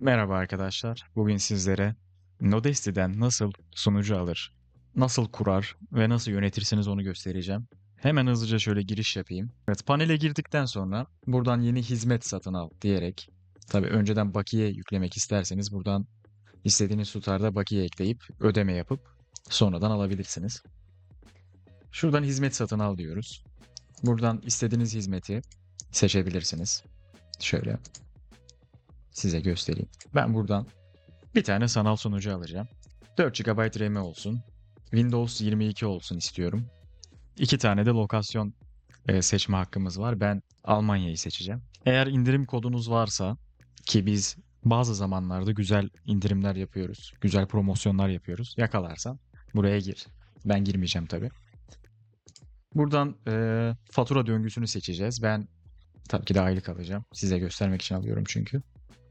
Merhaba arkadaşlar. Bugün sizlere Nodesty'den nasıl sunucu alır, nasıl kurar ve nasıl yönetirsiniz onu göstereceğim. Hemen hızlıca şöyle giriş yapayım. Evet, panele girdikten sonra buradan yeni hizmet satın al diyerek, tabii önceden bakiye yüklemek isterseniz buradan istediğiniz tutarda bakiye ekleyip ödeme yapıp sonradan alabilirsiniz. Şuradan hizmet satın al diyoruz. Buradan istediğiniz hizmeti seçebilirsiniz. Şöyle size göstereyim. Ben buradan bir tane sanal sunucu alacağım. 4 GB RAM olsun. Windows 22 olsun istiyorum. İki tane de lokasyon e, seçme hakkımız var. Ben Almanya'yı seçeceğim. Eğer indirim kodunuz varsa ki biz bazı zamanlarda güzel indirimler yapıyoruz. Güzel promosyonlar yapıyoruz. Yakalarsan buraya gir. Ben girmeyeceğim tabii. Buradan e, fatura döngüsünü seçeceğiz. Ben tabii ki de aylık alacağım. Size göstermek için alıyorum çünkü.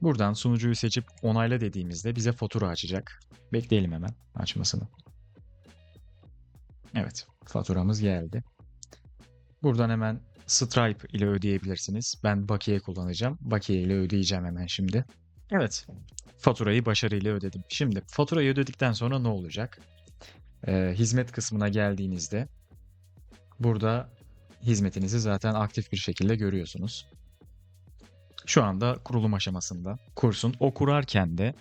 Buradan sunucuyu seçip onayla dediğimizde bize fatura açacak. Bekleyelim hemen açmasını. Evet, faturamız geldi. Buradan hemen Stripe ile ödeyebilirsiniz. Ben bakiye kullanacağım. Bakiye ile ödeyeceğim hemen şimdi. Evet, faturayı başarıyla ödedim. Şimdi faturayı ödedikten sonra ne olacak? Ee, hizmet kısmına geldiğinizde burada hizmetinizi zaten aktif bir şekilde görüyorsunuz. Şu anda kurulum aşamasında kursun. O kurarken de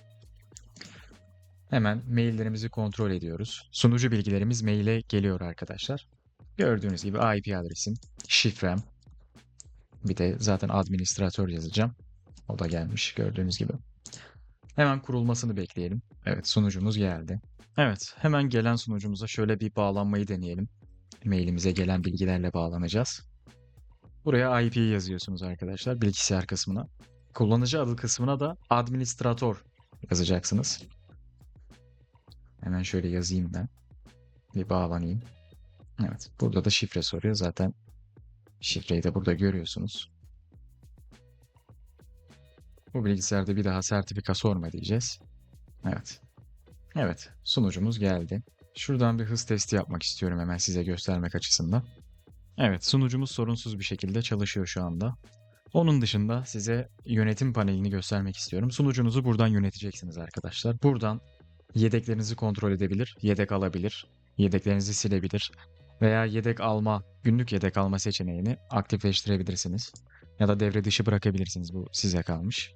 hemen maillerimizi kontrol ediyoruz. Sunucu bilgilerimiz maile geliyor arkadaşlar. Gördüğünüz gibi IP adresim, şifrem, bir de zaten administratör yazacağım. O da gelmiş gördüğünüz gibi. Hemen kurulmasını bekleyelim. Evet sunucumuz geldi. Evet hemen gelen sunucumuza şöyle bir bağlanmayı deneyelim. Mailimize gelen bilgilerle bağlanacağız. Buraya IP yazıyorsunuz arkadaşlar bilgisayar kısmına. Kullanıcı adı kısmına da administratör yazacaksınız. Hemen şöyle yazayım ben. Bir bağlanayım. Evet burada da şifre soruyor zaten. Şifreyi de burada görüyorsunuz. Bu bilgisayarda bir daha sertifika sorma diyeceğiz. Evet. Evet sunucumuz geldi. Şuradan bir hız testi yapmak istiyorum hemen size göstermek açısından. Evet, sunucumuz sorunsuz bir şekilde çalışıyor şu anda. Onun dışında size yönetim panelini göstermek istiyorum. Sunucunuzu buradan yöneteceksiniz arkadaşlar. Buradan yedeklerinizi kontrol edebilir, yedek alabilir, yedeklerinizi silebilir veya yedek alma, günlük yedek alma seçeneğini aktifleştirebilirsiniz. Ya da devre dışı bırakabilirsiniz. Bu size kalmış.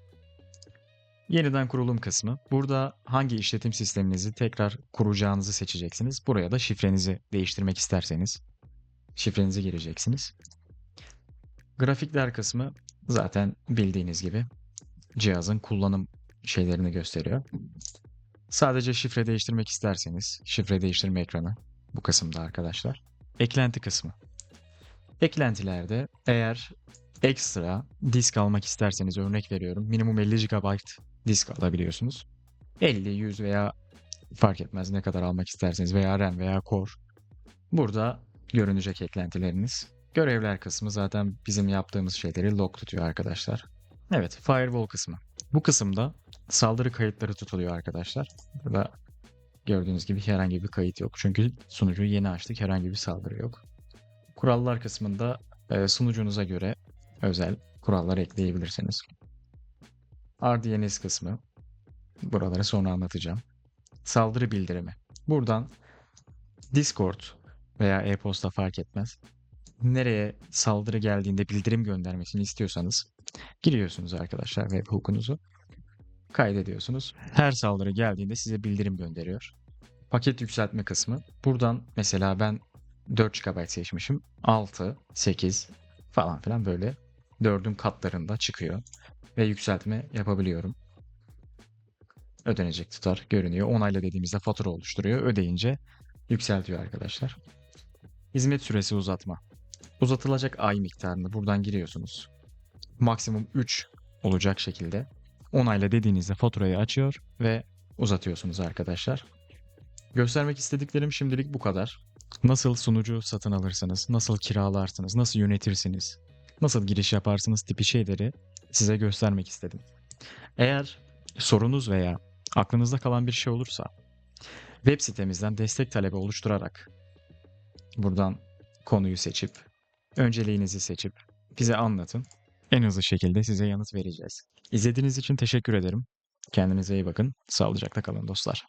Yeniden kurulum kısmı. Burada hangi işletim sisteminizi tekrar kuracağınızı seçeceksiniz. Buraya da şifrenizi değiştirmek isterseniz şifrenizi gireceksiniz. Grafikler kısmı zaten bildiğiniz gibi cihazın kullanım şeylerini gösteriyor. Sadece şifre değiştirmek isterseniz şifre değiştirme ekranı bu kısımda arkadaşlar. Eklenti kısmı. Eklentilerde eğer ekstra disk almak isterseniz örnek veriyorum minimum 50 GB disk alabiliyorsunuz. 50, 100 veya fark etmez ne kadar almak isterseniz veya RAM veya Core. Burada görünecek eklentileriniz. Görevler kısmı zaten bizim yaptığımız şeyleri log tutuyor arkadaşlar. Evet, firewall kısmı. Bu kısımda saldırı kayıtları tutuluyor arkadaşlar. Burada gördüğünüz gibi herhangi bir kayıt yok. Çünkü sunucuyu yeni açtık, herhangi bir saldırı yok. Kurallar kısmında e, sunucunuza göre özel kurallar ekleyebilirsiniz. RDNS kısmı. Buraları sonra anlatacağım. Saldırı bildirimi. Buradan Discord veya e-posta fark etmez. Nereye saldırı geldiğinde bildirim göndermesini istiyorsanız giriyorsunuz arkadaşlar web hookunuzu. Kaydediyorsunuz. Her saldırı geldiğinde size bildirim gönderiyor. Paket yükseltme kısmı. Buradan mesela ben 4 GB seçmişim. 6, 8 falan filan böyle 4'ün katlarında çıkıyor. Ve yükseltme yapabiliyorum. Ödenecek tutar görünüyor. Onayla dediğimizde fatura oluşturuyor. Ödeyince yükseltiyor arkadaşlar. Hizmet süresi uzatma. Uzatılacak ay miktarını buradan giriyorsunuz. Maksimum 3 olacak şekilde onayla dediğinizde faturayı açıyor ve uzatıyorsunuz arkadaşlar. Göstermek istediklerim şimdilik bu kadar. Nasıl sunucu satın alırsınız, nasıl kiralarsınız, nasıl yönetirsiniz, nasıl giriş yaparsınız tipi şeyleri size göstermek istedim. Eğer sorunuz veya aklınızda kalan bir şey olursa web sitemizden destek talebi oluşturarak buradan konuyu seçip önceliğinizi seçip bize anlatın. En hızlı şekilde size yanıt vereceğiz. İzlediğiniz için teşekkür ederim. Kendinize iyi bakın. Sağlıcakla kalın dostlar.